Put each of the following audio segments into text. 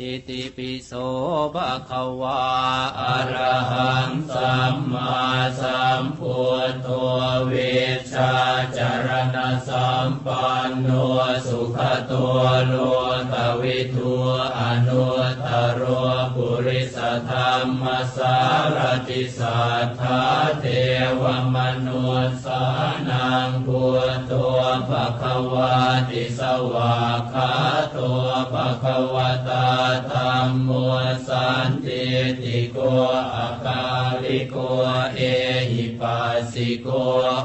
อิติปิโสภะคะวาอะระหังสัมมาสัมพุทโธเวชชาจารณสัมปันโนสุขตัวโลตวิทัวอนุตตรโร ริสธรรมสารติสัทธาเทวมนุสสานังพุทโธภะคะวาติสวาคาโตภะคะวตาธัมโมสันติติโกอาคาลิโกเอหิปัสสิโก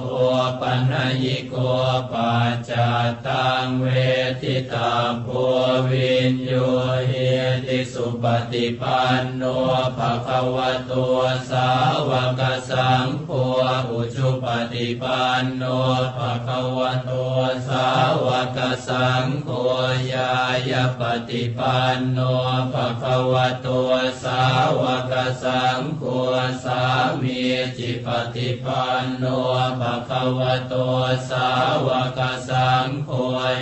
โอปัญญิโกปัจจตังเวทิตาโพวินโยเฮติสุปฏิปันโนภะคะวะโตสาวกสังโฆอุชุปฏิปันโนภะคะวะโตสาวกสังโฆยายาปฏิปันโนภะคะวะโตสาวกสังโฆสามีจิปฏิปันโนภะคะวะโตสาวกสังโฆ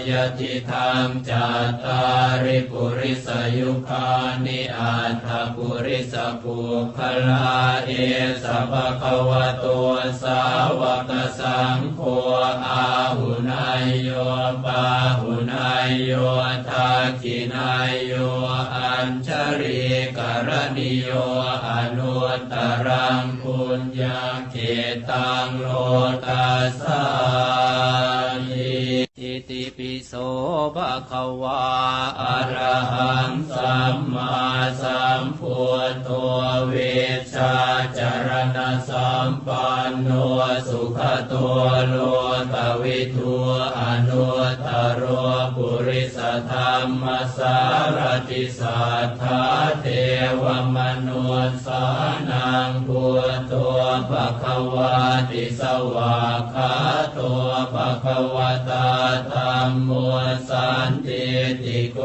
ยติธรรมจัตตาริปุริสยุคานิอัตถปุริสปุคลาเอสัพพะวะโตสาวกสังโฆอาหุนายโยปาหุนายโยทักขินายโยอัญชริกรณิโยอนุตตรังปุญญาเขตังโลตัสสา ปิโสภะคะวาอะระหังสัมมาสัมพุทโธเวชาจรณสัมปันโนสุขตัวโลกวิทูอนุตโรปุริสธรรมสารติสัทธาเทวมนุสสานังพุทโธภะคะวาติสวาคาโต ภะคะวตาธัมโมสันติติโก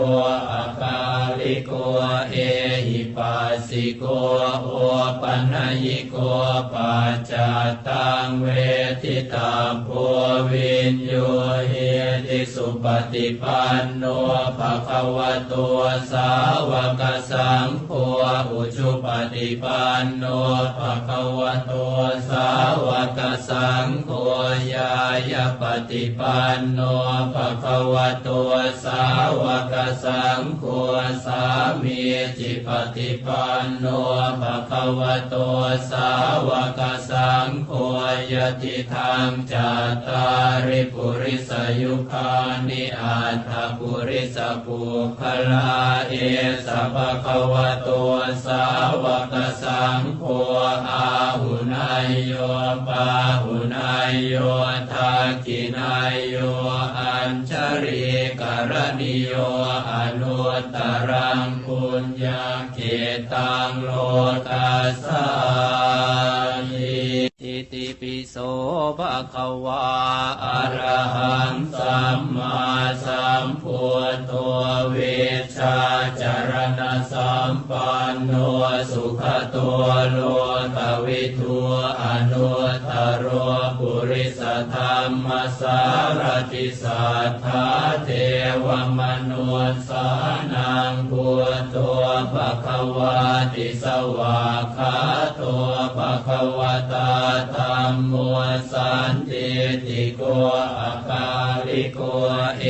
อาคาลิโกเอ ปัสสิโกโอปัญญิโกปัจจตังเวทิตาโพวินโยเฮติสุปฏิปันโนภะคะวะโตสาวกสังโฆอุชุปฏิปันโนภะคะวะโตสาวกสังโฆยายาปฏิปันโนภะคะวะโตสาวกสังโฆสามีจิปฏิปันโนภะคะวะโตสาวกสังโฆยติธรรมจัตตาริปุริสยุคานิอัตถปุริสปุคลาเอสัพพะวะโตสาวกสังโฆอาหุนายโยปาหุนายโยทักขินายโยอัญชริกรณิโยอนุตตรัง ญญาเขตังโลตัสสานิอิติปิโสภะคะวาอะระหังสัมมาสัมพุทโธเวชาจารณสัมปันโนสุขตัวโลกวิทูอนุตตรโรปุริส ธรรมสารติสัทธาเทวมนุษสานังพุตัวปะคะวาติสวาขาตัวปะคะวตาธรรมมวสันติติโกอาคาลิโกเอ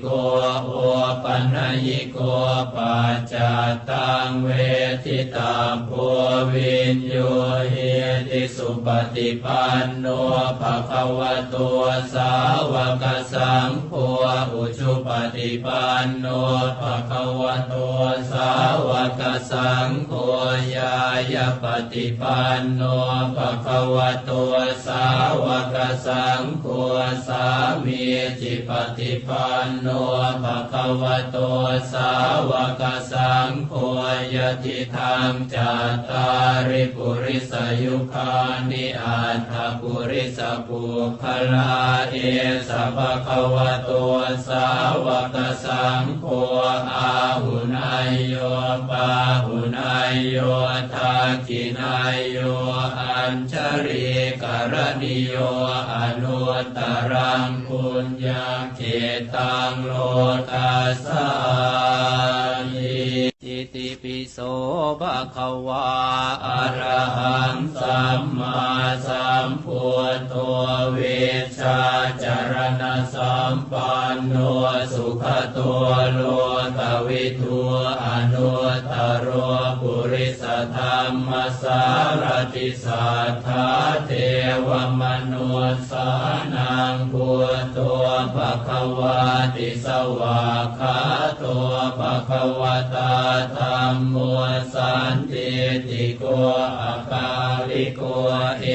โกโอปัญญิโกปัจจตังเวทิตาโพวินโยเฮติสุปฏิปันโนภะคะวะโตสาวกสังโฆอุชุปฏิปันโนภะคะวะโตสาวกสังโฆยายาปฏิปันโนภะคะวะโตสาวกสังโฆสามีจิปฏิปันโนภะคะวะโตสาวกสังโฆยติธรรมจัตตาริปุริสยุคานิอัตถปุริสปุคลาเอสัพพะวะโตสาวกสังโฆอาหุนายโยปาหุนายโยทักขินายโยอัญชริกรณิโยอนุตตรังปุญญาเขตังโลตัสสะอิติปิโสบะคะวาอรหังสัมมาสัมพุทโธเวชา มปันโนสุขตัวโลกวิทูอนุตตรโรปุริสธรรมสารติสัทธาเทวมนุสสานังพุทโธภะคะวาติสวาคาโตภะคะวตาธรรมโมสันติติโกอาคาลิโกเอ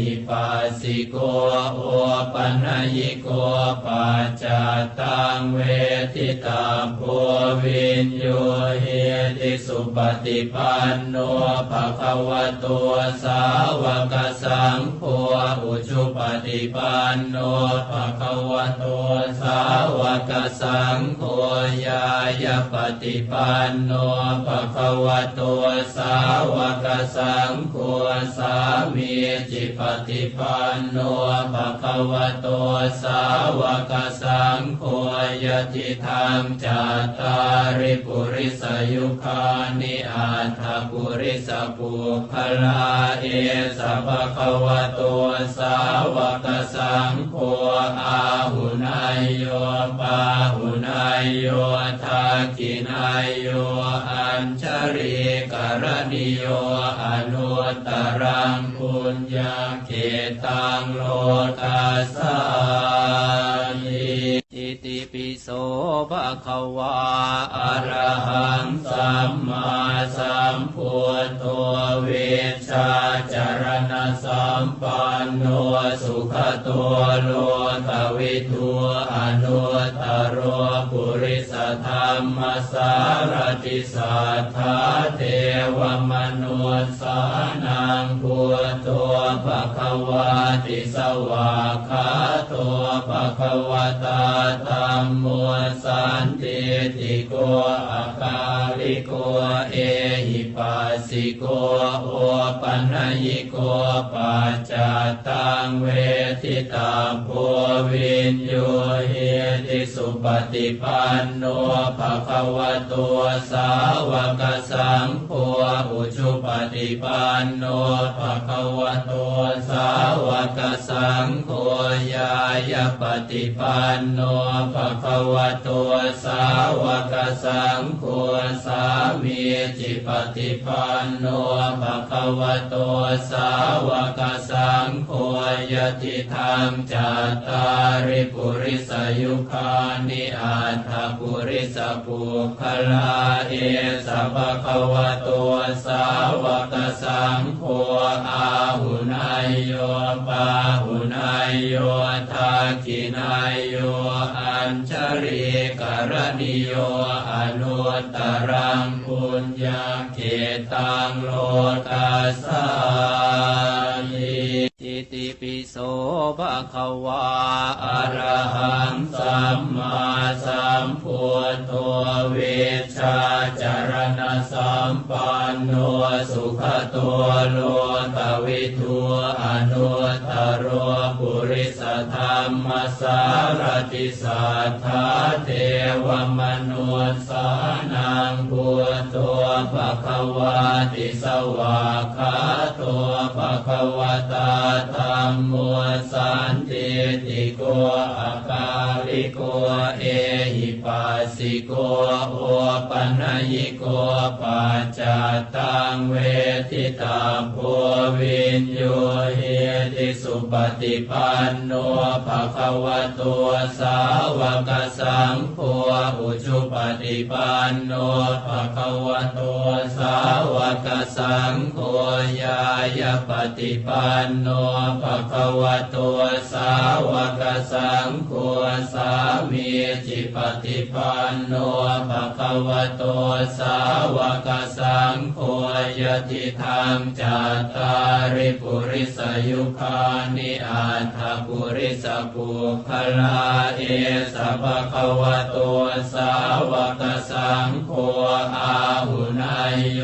หิปัสสิโกโอปัญญิโกปัจจตังเวทิตาโพวินโยเฮติสุปฏิปันโนภะคะวะโตสาวกสังโฆอุชุปฏิปันโนภะคะวะโตสาวกสังโฆยายาปฏิปันโนภะคะวะโตสาวกสังโฆสามีจิปฏิปันโนภะคะวะโตสาวกสังโฆยติธรรมจัตตาริปุริสยุคานิอัตถปุริสปุคลาเอสะภะคะวะโตสาวกสังโฆอาหุนายโยปาหุนายโยทักขินายโยอั ญชริกรณิโยอนุตตรังปุญญาเขตังโลกัสสานิอิติปิโสภะคะวาอรหังสัมมาสัมพุทโธเวชชาจรณะสัมปันโนสุขตัวโลกวิทูอนุตตรรปุริส ธรรมสารติสัทธาเทวมนุษสานังพุทโธปะคะวาติสวาคาโตปะคะวตาธรรมโมสันติติโกอาคาิโกโอปัญญิโกปัจจตังเวทิตาโพวินโยเฮติสุปฏิปันโนภะคะวะโตสาวกสังโฆอุชุปฏิปันโนภะคะวะโตสาวกสังโฆยายาปฏิปันโนภะคะวะโตสาวกสังโฆสามีจิปฏิปันโนภะคะวะโตสาวกสังโฆยติธรรมจัตตาริปุริสยุคานิอัตถปุริสปุคลาเอสะภะคะวะโตสาวกสังโฆอาหุนายโยปาหุนายโยทักขินายโย ญชริกรณิโยอนุตตรังปุญญาเขตังโลตัสสานิอิติปิโสภะคะวาอะระหังสัมมาสั โลตวิทูอนุตตรโรปุริสธรรมสารติสัทธาเทวมนุสสานังพุทโธภะคะวาติสวาคาตัว ภะคะวตาธรรมโมสันติติโกอาคาลิโกเอหิปัสสิโกโอปัญญิโกปัจจตังเวทิตาโพวินโยเฮติสุปฏิปันโนภควะโตสาวกสังโฆอุชุปฏิปันโนภควะโตสาวกสังโฆยายาปฏิปันโนภะคะวะโตสาวกสังโฆสามีจิปฏิปันโนภะคะวะโตสาวกสังโฆยติธรรมจัตตาริปุริสยุคานิอัตถปุริสปุคลาเอสะภะคะวะโตสาวกสังโฆอาหุนายโย